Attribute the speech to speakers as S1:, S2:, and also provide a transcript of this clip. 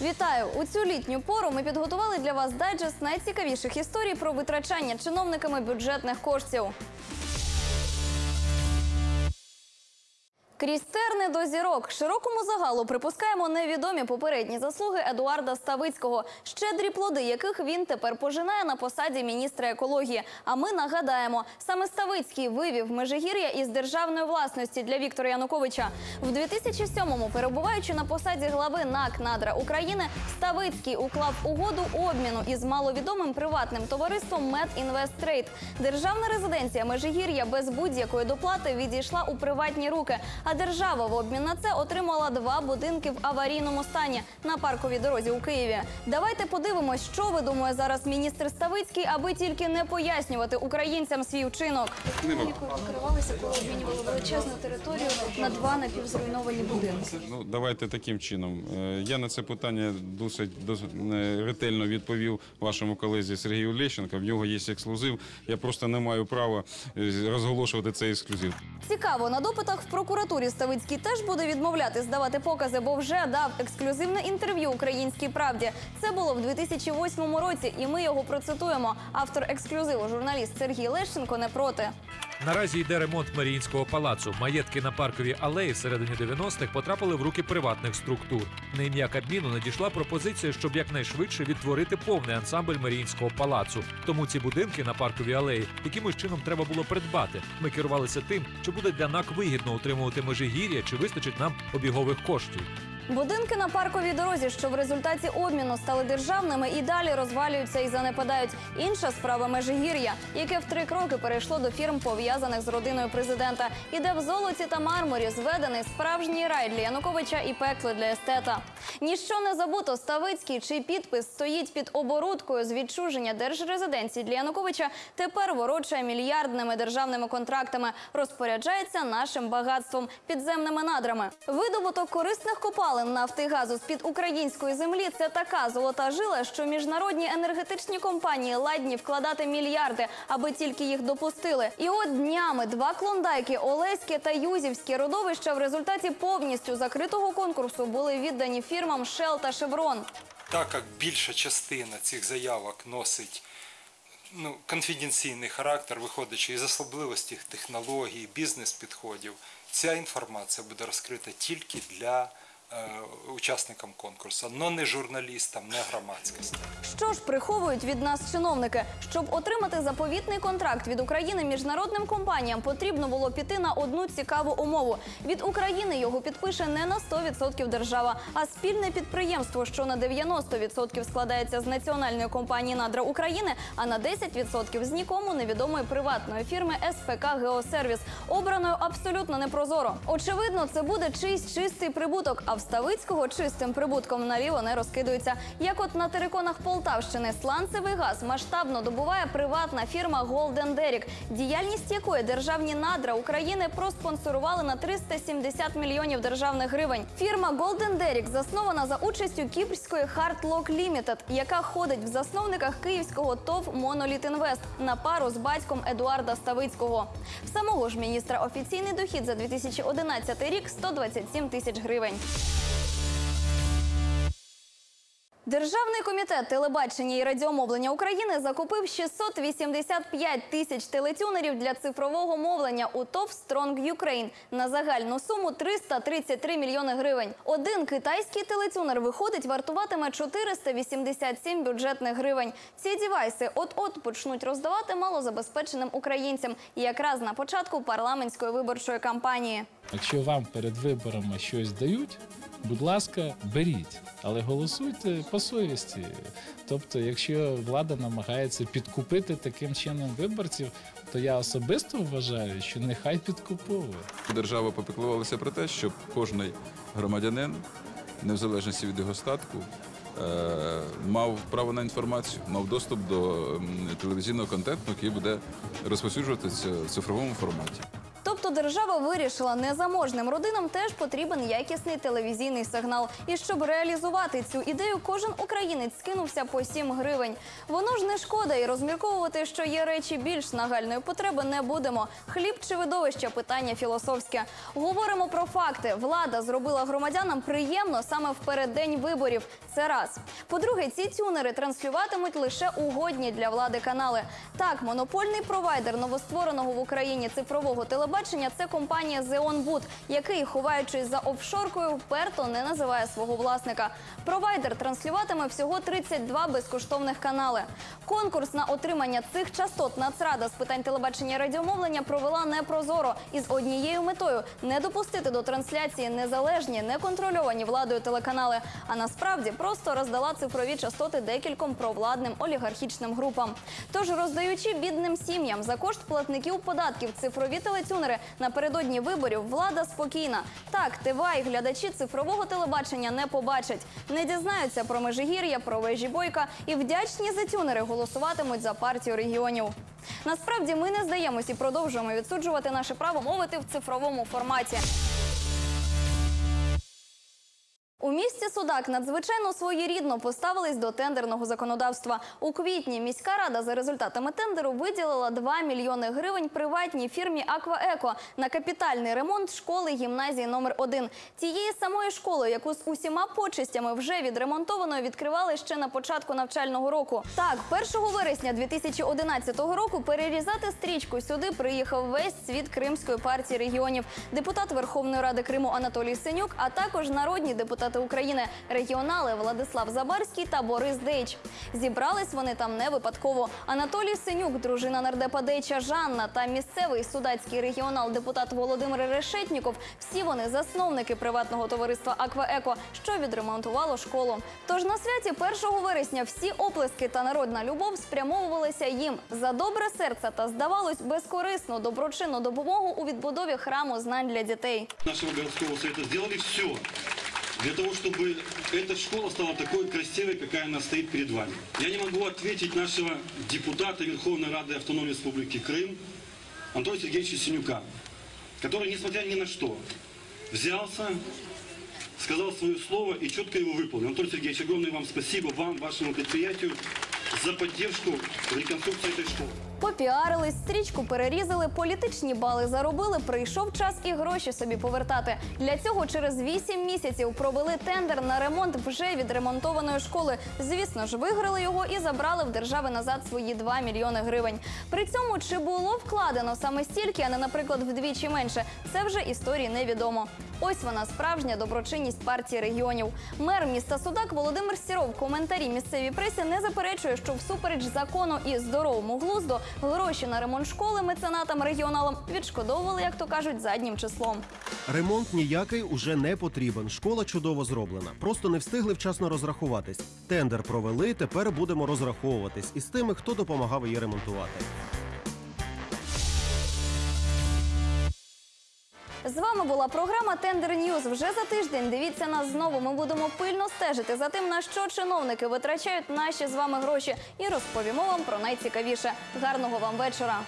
S1: Вітаю! У цю літню пору ми підготували для вас дайджест найцікавіших історій про витрачання чиновниками бюджетних коштів. Крізь терни до зірок широкому загалу припускаємо невідомі попередні заслуги Едуарда Ставицького, щедрі плоди яких він тепер пожинає на посаді міністра екології. А ми нагадаємо, саме Ставицький вивів Межигір'я із державної власності для Віктора Януковича. В 2007-му, перебуваючи на посаді глави НАК «Надра України, Ставицький уклав угоду обміну із маловідомим приватним товариством «Медінвесттрейд». Державна резиденція Межигір'я без будь-якої доплати відійшла у приватні руки. А держава в обмін на це отримала два будинки в аварійному стані на парковій дорозі у Києві. Давайте подивимось, що видумує зараз міністр Ставицький, аби тільки не пояснювати українцям свій вчинок. Якою керувалися, коли обмінювали величезну територію на два напівзруйновані будинки.
S2: Ну, давайте таким чином. Е, Я на це питання досить, досить е, ретельно відповів вашому колезі Сергію Лещенко. В нього є ексклюзив. Я просто не маю права е, розголошувати цей ексклюзив.
S1: Цікаво, на допитах в прокуратурі Ставицький теж буде відмовляти здавати покази, бо вже дав ексклюзивне інтерв'ю Українській правді. Це було в 2008 році, і ми його процитуємо. Автор ексклюзиву, журналіст Сергій Лещенко, не проти.
S3: Наразі йде ремонт Маріїнського палацу. Маєтки на парковій алеї всередині 90-х потрапили в руки приватних структур. На ім'я Кабміну надійшла пропозиція, щоб якнайшвидше відтворити повний ансамбль Маріїнського палацу. Тому ці будинки на парковій алеї якимось чином треба було придбати. Ми керувалися тим, чи буде для НАК вигідно утримувати межигір'я, чи вистачить нам обігових коштів.
S1: Будинки на парковій дорозі, що в результаті обміну стали державними, і далі розвалюються і занепадають. Інша справа Межигір'я, яке в три кроки перейшло до фірм, пов'язаних з родиною президента, і де в золоті та мармурі зведений справжній рай для Януковича і пекло для естета. Ніщо не забуто. Ставицький, чий підпис стоїть під оборудкою з відчуження держрезиденції для Януковича, тепер ворочає мільярдними державними контрактами, розпоряджається нашим багатством, підземними надрами. Видобуток корисних копалин нафти і газу з під української землі це така золота жила, що міжнародні енергетичні компанії ладні вкладати мільярди, аби тільки їх допустили. І от днями два клондайки Олеське та Юзівське родовища в результаті повністю закритого конкурсу були віддані фірмам Shell та Chevron.
S4: так як більша частина цих заявок носить ну, конфіденційний характер, виходячи із особливостей технологій, бізнес-підходів, ця інформація буде розкрита тільки для учасникам конкурсу, але не журналістам, не громадськості.
S1: Що ж приховують від нас чиновники? Щоб отримати заповітний контракт від України міжнародним компаніям, потрібно було піти на одну цікаву умову. Від України його підпише не на 100% держава, а спільне підприємство, що на 90% складається з національної компанії Надра України, а на 10% з нікому невідомої приватної фірми СПК Геосервіс, обраною абсолютно непрозоро. Очевидно, це буде чийсь чистий прибуток. А в Ставицького чистим прибутком наліво не розкидується. Як от на териконах Полтавщини сланцевий газ масштабно добуває приватна фірма Golden Derrick, діяльність якої державні надра України проспонсорували на 370 мільйонів державних гривень. Фірма Golden Derrick заснована за участю кіпрської Lock Limited, яка ходить в засновниках київського ТОВ Monolith Invest на пару з батьком Едуарда Ставицького. Самого ж міністра офіційний дохід за 2011 рік 127 тисяч гривень. Державний комітет телебачення і радіомовлення України закупив 685 тисяч телетюнерів для цифрового мовлення у ТОВ Strong Ukraine на загальну суму 333 мільйони гривень. Один китайський телетюнер виходить вартуватиме 487 бюджетних гривень. Ці дівайси от-от почнуть роздавати малозабезпеченим українцям якраз на початку парламентської виборчої кампанії.
S5: Якщо вам перед виборами щось дають, будь ласка, беріть, але голосуйте по совісті. Тобто, якщо влада намагається підкупити таким чином виборців, то я особисто вважаю, що нехай підкуповує.
S6: Держава попіклувалася про те, щоб кожний громадянин, не в залежності від його статку, е, мав право на інформацію, мав доступ до телевізійного контенту, який буде розповсюджуватися в цифровому форматі.
S1: Держава вирішила, незаможним родинам теж потрібен якісний телевізійний сигнал. І щоб реалізувати цю ідею, кожен українець скинувся по 7 гривень. Воно ж не шкода, і розмірковувати, що є речі більш нагальної потреби, не будемо. Хліб чи видовище питання філософське. Говоримо про факти. Влада зробила громадянам приємно саме в переддень виборів. Це раз. По-друге, ці тюнери транслюватимуть лише угодні для влади канали. Так, монопольний провайдер новоствореного в Україні цифрового телебачення це компанія Зеонбуд, який, ховаючись за офшоркою, вперто не називає свого власника. Провайдер транслюватиме всього 32 безкоштовних канали. Конкурс на отримання цих частот Нацрада з питань телебачення і радіомовлення провела непрозоро із однією метою не допустити до трансляції незалежні, неконтрольовані владою телеканали, а насправді просто роздала цифрові частоти декільком провладним олігархічним групам. Тож, роздаючи бідним сім'ям за кошт платників податків цифрові телетюнери напередодні виборів, влада спокійна. Так, ТВА і глядачі цифрового телебачення не побачать, не дізнаються про межигір'я, про вежі бойка і вдячні за тюнери голосуватимуть за партію регіонів. Насправді ми не здаємось і продовжуємо відсуджувати наше право мовити в цифровому форматі. Місті Судак надзвичайно своєрідно поставились до тендерного законодавства. У квітні міська рада за результатами тендеру виділила 2 мільйони гривень приватній фірмі Акваеко на капітальний ремонт школи гімназії номер 1 Тієї самої школи, яку з усіма почистями вже відремонтованою відкривали ще на початку навчального року. Так, 1 вересня 2011 року перерізати стрічку сюди приїхав весь світ Кримської партії регіонів, депутат Верховної Ради Криму Анатолій Синюк, а також народні депутати України, регіонали Владислав Забарський та Борис Дейч. Зібрались вони там не випадково. Анатолій Синюк, дружина нардепа Дейча Жанна та місцевий судацький регіонал депутат Володимир Решетніков. Всі вони засновники приватного товариства Акваеко, що відремонтувало школу. Тож на святі 1 вересня всі оплески та народна любов спрямовувалися їм за добре серце та здавалось безкорисну доброчинну допомогу у відбудові храму знань для дітей.
S7: нашего городского совета сделали все для того, чтобы эта школа стала такой красивой, какая она стоит перед вами. Я не могу ответить нашего депутата Верховной Рады Автономной Республики Крым Антона Сергеевича Синюка, который, несмотря ни на что, взялся, сказал свое слово и четко его выполнил. Антон Сергеевич, огромное вам спасибо, вам, вашему предприятию, за поддержку реконструкции этой школы.
S1: Попіарились, стрічку перерізали, політичні бали заробили. Прийшов час і гроші собі повертати. Для цього через 8 місяців провели тендер на ремонт вже відремонтованої школи. Звісно ж, виграли його і забрали в держави назад свої 2 мільйони гривень. При цьому чи було вкладено саме стільки, а не, наприклад, вдвічі менше, це вже історії невідомо. Ось вона справжня доброчинність партії регіонів. Мер міста Судак Володимир Сіров в коментарі місцевій пресі не заперечує, що всупереч закону і здоровому глузду гроші на ремонт школи меценатам регіоналам відшкодовували, як то кажуть, заднім числом.
S8: Ремонт ніякий уже не потрібен. Школа чудово зроблена. Просто не встигли вчасно розрахуватись. Тендер провели. Тепер будемо розраховуватись із тими, хто допомагав її ремонтувати.
S1: З вами була програма Тендер Ньюз. Вже за тиждень дивіться нас знову. Ми будемо пильно стежити за тим, на що чиновники витрачають наші з вами гроші, і розповімо вам про найцікавіше. Гарного вам вечора.